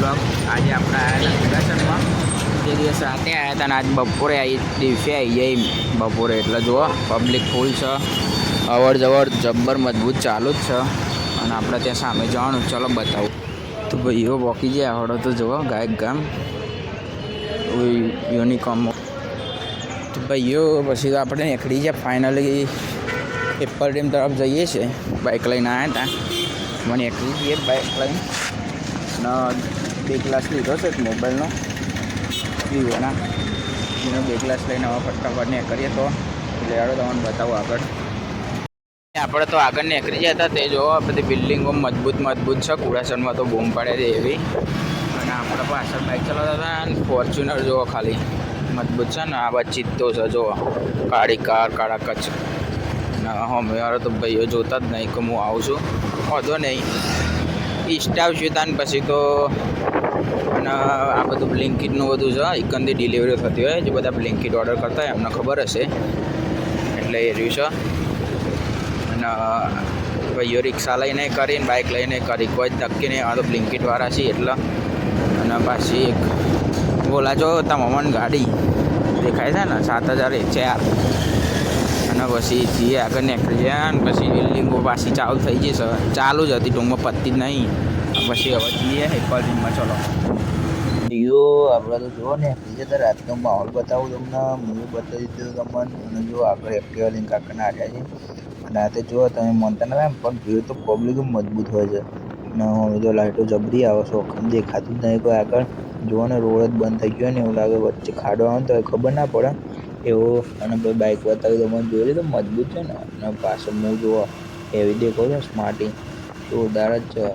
Blog આજે આપણે આવ્યા તે દિવસ રાતે આવ્યા હતા અને આજ બપોરે આવી દિવસે આવી જાય બપોરે. એટલે જુઓ પબ્લિક ફૂલ છે. અવર જવર જબ્બર મજબૂત ચાલુ જ છે. અને આપણે ત્યાં સામે જવાનું ચલો બતાવું. તો ભાઈઓ બોકી જાય આવડો તો જુઓ, ગાયક ગામ. યુનિકોમ તો ભાઈઓ પછી તો આપણે નીકળી જાય ફાઇનલી પેપર ડેમ તરફ જઈએ છીએ. બાઇક લઈને આવ્યા હતા. મને એકલી જઈએ બાઇક લઈને. બે ક્લાસ લીધો છે મોબાઈલનો. વિવોના. એનો બે ક્લાસ લઈને હવે ફટાફટ નીકળીએ તો. એટલે યારો તમને બતાવો આગળ. આપણે તો આગળ નીકળી જતા તે જોવો બધી બિલ્ડિંગો મજબૂત મજબૂત છે કુડાસનમાં તો બૂમ પડે છે એવી. અને આપણે પાછળ બાઇક ચલાવતા હતા, અને ફોર્ચ્યુનર જોવો ખાલી. મજબૂત છે ને, આ બાદ ચિત્તો છે જોવો કાળી કાર, કાળા કચ્છ. અને હમે વાળો તો ભાઈઓ જોતા જ નહીં કે હું આવું છું. વાંધો નહીં. ઈસ્ટ આવશે ત્યાં પછી તો અને આ બધું બ્લિંકિટનું બધું છે એકંદર ડિલિવરી થતી હોય, જે બધા બ્લિંકિટ ઓર્ડર કરતા હોય, એમને ખબર હશે. એટલે એ રહ્યું છે. અને, ભાઈઓ, રિક્ષા લઈને કરીને બાઇક લઈને કરી. કોઈ જ નહીં, આ તો બ્લિંકિટવાળા છીએ એટલે. અને પાછી એક બોલા જો તમામ ગાડી. દેખાય છે ને, સાત હજાર ચાર અને પછી જીએ આગળ નીકળી ગયા અને પછી બિલ્ડિંગો પાછી ચાલુ થઈ જશે. ચાલુ જ હતી, ટૂંકમાં પતતી જ નહીં પછી હવે જઈએ એપલ જીમમાં ચલો. ડીઓ આપણે તો જુઓ ને, બીજે તો રાતનો માહોલ બતાવું તમને. મૂવી બતાવી દીધું તમને. અને જો આગળ એક્ટિવા લઈને કાકાને આવ્યા છે. અને રાતે જુઓ, તમે માનતા ના, પણ ભીડ તો પબ્લિક મજબૂત હોય છે. અને હવે તો લાઇટો જબરી આવે છે દેખાતું જ નહીં કોઈ આગળ. જુઓ ને, રોડ જ બંધ થઈ ગયો ને એવું લાગે, વચ્ચે ખાડો આવે તો ખબર ના પડે. એવો અને ભાઈ બાઇક બતાવી તો મને જોઈ તો મજબૂત છે ને. અને પાછળ હું જોવો, એવી દેખો છો સ્માર્ટી જોરદાર જ છે.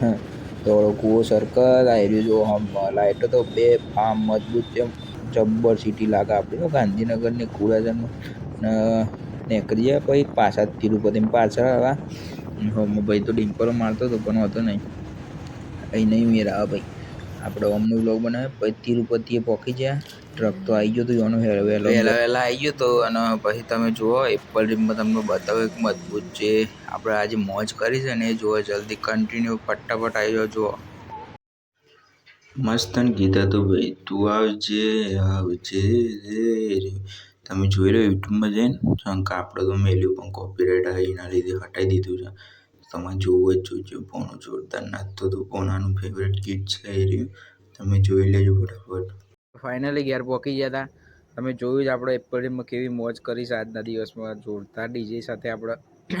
હા ધોળો કૂવો સર્કલ આ એરિયો જો આમ લાઇટો તો બે આમ મજબૂત છે જબ્બર સિટી લાગે આપણી તો કુડાસનમાં ને નીકળીએ પછી પાછા તિરુપતિ પાછળ આવ્યા હમ ભાઈ તો ડિમ્પરો મારતો હતો, પણ હતો નહીં. અહીં નહીં મેરા ભાઈ. આપણે અમનું બ્લોગ બનાવે પછી તિરુપતિએ પહોંચી ગયા. ટ્રક તો આવી ગયો તો એનો વહેલો વહેલા વહેલા આવી ગયો તો અને પછી તમે જુઓ એપલ ડ્રીમમાં તમને બતાવો એક મજબૂત છે આપણે આજે મોજ કરી છે ને એ જુઓ જલ્દી કન્ટિન્યુ ફટાફટ આવી જાઓ જુઓ. મસ્ત ને કીધા તો ભાઈ તું આવજે આવજે રે તમે જોઈ લો યુટ્યુબમાં જઈને? શંક આપણે તો મેલ્યું પણ કોપીરાઇટ આવી એના લીધે હટાવી દીધું છે. તમારે જોવું જ જોજો પોણું જોરદાર નાચતો તો પોણાનું ફેવરેટ ગીત છે એ રહ્યું. તમે જોઈ લેજો ફટાફટ. ફાઇનલી ઘેર પહોંચી ગયા હતા તમે જોયું જ આપણે એપ્રિલમાં કેવી મોજ કરી આજના દિવસમાં. જોરદાર ડીજે સાથે આપણે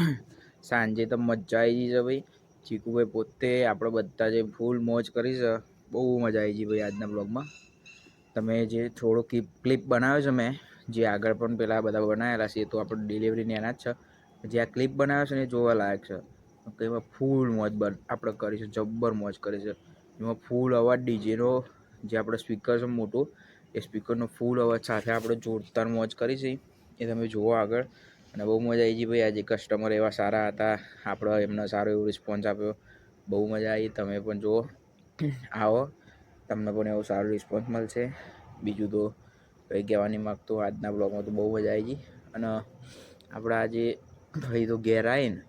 સાંજે તો મજા આવી ગઈ છે ભાઈ. ચીકુભાઈ પોતે આપણે બધા જે ફૂલ મોજ કરી છે બહુ મજા આવી ગઈ ભાઈ આજના બ્લોગમાં તમે જે થોડો ક્લિપ ક્લિપ બનાવ્યો છે મેં, જે આગળ પણ પેલા બધા બનાવેલા છે, એ તો આપણે ડિલિવરીની એના જ છે. જે આ ક્લિપ બનાવ્યો છે ને જોવા લાયક છે. એમાં ફૂલ મોજ આપણે કરીશું, જબ્બર મોજ કરીશું. એમાં ફૂલ અવાજ ડીજેનો જે આપણે સ્પીકર છે મોટું, એ સ્પીકરનો ફૂલ અવાજ સાથે આપણે જોરદાર મોજ કરી છે. એ તમે જુઓ આગળ. અને બહુ મજા આવી ગઈ ભાઈ આજે કસ્ટમર એવા સારા હતા. આપણો એમને સારો એવો રિસ્પોન્સ આપ્યો. બહુ મજા આવી. તમે પણ જુઓ. આવો. તમને પણ એવો સારો રિસ્પોન્સ મળશે. બીજું તો કંઈ કહેવાની માગતો. આજના બ્લોગમાં તો બહુ મજા આવી ગઈ. અને આપણા આજે ભાઈ તો ઘેર આવીને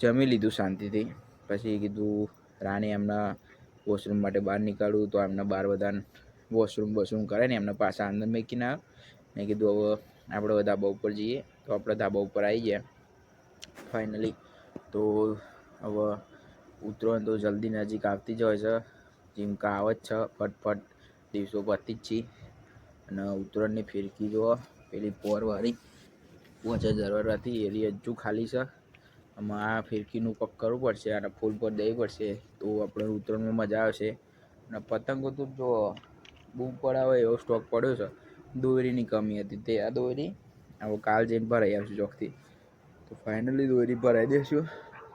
જમી લીધું શાંતિથી. પછી કીધું, રાણી, એમના વોશરૂમ માટે બહાર નીકળું તો એમને બહાર બધા વોશરૂમ વોશરૂમ કરે ને એમને પાછા અંદર મેકીને મેં કીધું હવે આપણે ધાબા ઉપર જઈએ તો આપણે ધાબા ઉપર આવી ગયા. ફાઇનલી તો હવે ઉતરો તો જલ્દી નજીક આવતી જ હોય છે. જીમકા આવે જ છે ફટફટ દિવસો પતી જ છે. અને ઉત્તરાયણની ફિરકી જુઓ, પેલી પોરવાળી પાંચ હજાર હતી એની હજુ ખાલી છે. આમાં આ ફિરકીનું પગ કરવું પડશે અને ફૂલ પર દેવી પડશે. તો આપણે ઉત્તરાયણમાં મજા આવશે. અને પતંગો તો જો બૂમ પડાવે એવો સ્ટોક પડ્યો છે. દોરીની કમી હતી. તે આ દોરી હવે કાલ જઈને ભરાઈ આવશું ચોકથી. તો ફાઇનલી દોરી ભરાઈ દઈશું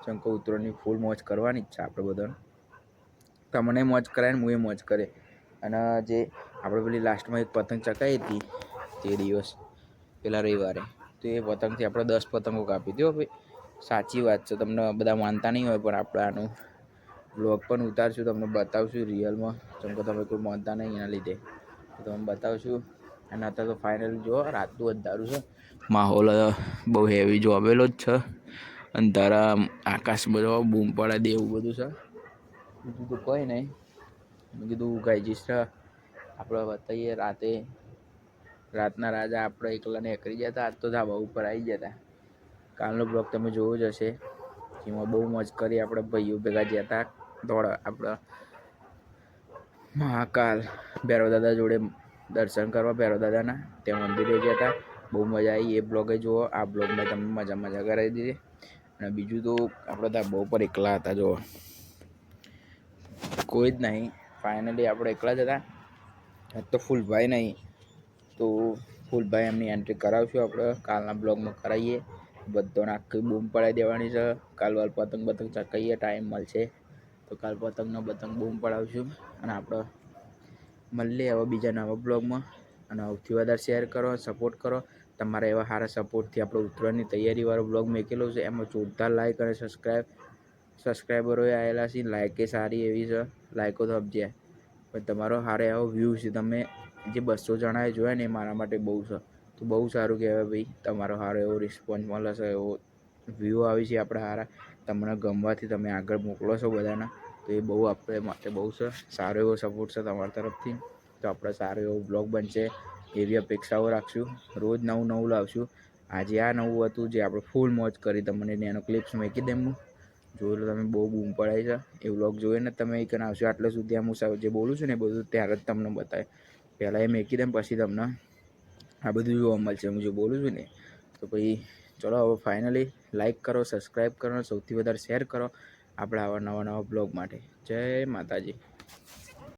ચંકો ઉત્તરાયણની ફૂલ મોજ કરવાની છે આપણે બધાને. તમને મોજ કરાય ને હું એ મોજ કરે. અને જે આપણે પેલી લાસ્ટમાં એક પતંગ ચકાઈ હતી તે દિવસ, પેલા રવિવારે, તો એ પતંગથી આપણે દસ પતંગો કાપી. દો ભાઈ, સાચી વાત છે. તમને બધા માનતા નહીં હોય, પણ આપણે આનું બ્લોગ પણ ઉતારશું, તમને બતાવશું રિયલમાં જેમ કે તમે કોઈ માનતા નહીં એના લીધે. તો તમને બતાવશું. અને અત્યારે તો ફાઇનલ જો, રાતનું અંધારું છે. માહોલ બહુ હેવી જો આવેલો જ છે. અંધારા, આકાશ બધો બૂમ પડે દે એવું બધું છે. બીજું તો કોઈ નહીં. મેં કીધું ગાઈજીસ આપણે બતાવીએ રાતે. રાતના રાજા આપણે એકલાને એકરી હતા આજ તો ધાબા ઉપર આવી હતા કાલનો બ્લોગ તમે જોવો જ હશે. જેમાં બહુ મજ કરી આપણે ભાઈઓ ભેગા ગયા દોડ આપણા મહાકાલ ભૈરવ દાદા જોડે દર્શન કરવા ભૈરવ દાદાના ત્યાં મંદિરે ગયા હતા. બહુ મજા આવી. એ બ્લોગે જુઓ. આ બ્લોગમાં તમને મજા મજા કરાવી દીધી અને બીજું તો આપણે ત્યાં બહુ પર એકલા હતા, જુઓ. કોઈ જ નહીં. ફાઇનલી આપણે એકલા જ હતા. તો ફૂલભાઈ નહીં. તો ફૂલભાઈ એમની એન્ટ્રી કરાવશું આપણે. કાલના બ્લોગમાં કરાવીએ. બધોને આખી બૂમ પડાવી દેવાની છે. કાલ વાલ પતંગ બતંગ ચકાઈએ ટાઈમ મળશે. તો કાલ પતંગનો પતંગ બૂમ પડાવશું. અને આપણે મળીએ હવે બીજા નવા બ્લોગમાં. અને સૌથી વધારે શેર કરો સપોર્ટ કરો. તમારા એવા સારા સપોર્ટથી આપણે ઉત્તરાયણની તૈયારીવાળો બ્લોગ મૂકેલો છે. એમાં જોરદાર લાઈક અને સબસ્ક્રાઈબ સબસ્ક્રાઈબરોએ આવેલા છે. લાઈકે સારી એવી છે. લાઇકો તો આપજે. પણ તમારો સારો એવો વ્યૂ છે. તમે જે બસો જણાએ જોયા ને એ મારા માટે બહુ છે. તો બહુ સારું કહેવાય ભાઈ. તમારો સારો એવો રિસ્પોન્સ મળે છે, એવો વ્યૂ આવી છે આપણે સારા તમને ગમવાથી તમે આગળ મોકલો છો બધાને. તો એ બહુ આપણે માટે બહુ છે. સારો એવો સપોર્ટ છે તમારા તરફથી. તો આપણે સારો એવો બ્લોગ બનશે એવી અપેક્ષાઓ રાખશું. રોજ નવું નવું લાવશું. આજે આ નવું હતું જે આપણે ફૂલ મોજ કરી તમને એનો ક્લિપ્સ મૂકી દેમું જોયું તો તમે બહુ બૂમ પડાય છે. એ વ્લોગ જોઈને તમે એક આવશો. આટલે સુધી આમ હું જે બોલું છું ને એ બધું ત્યારે જ તમને બતાવે પહેલાં એ મેકી દે પછી તમને આ બધું જોવા મળશે. હું જે બોલું છું ને, તો પછી ચલો હવે ફાઇનલી લાઇક કરો સબસ્ક્રાઈબ કરો, સૌથી વધારે શેર કરો આપણા આવા નવા નવા બ્લોગ માટે. જય માતાજી.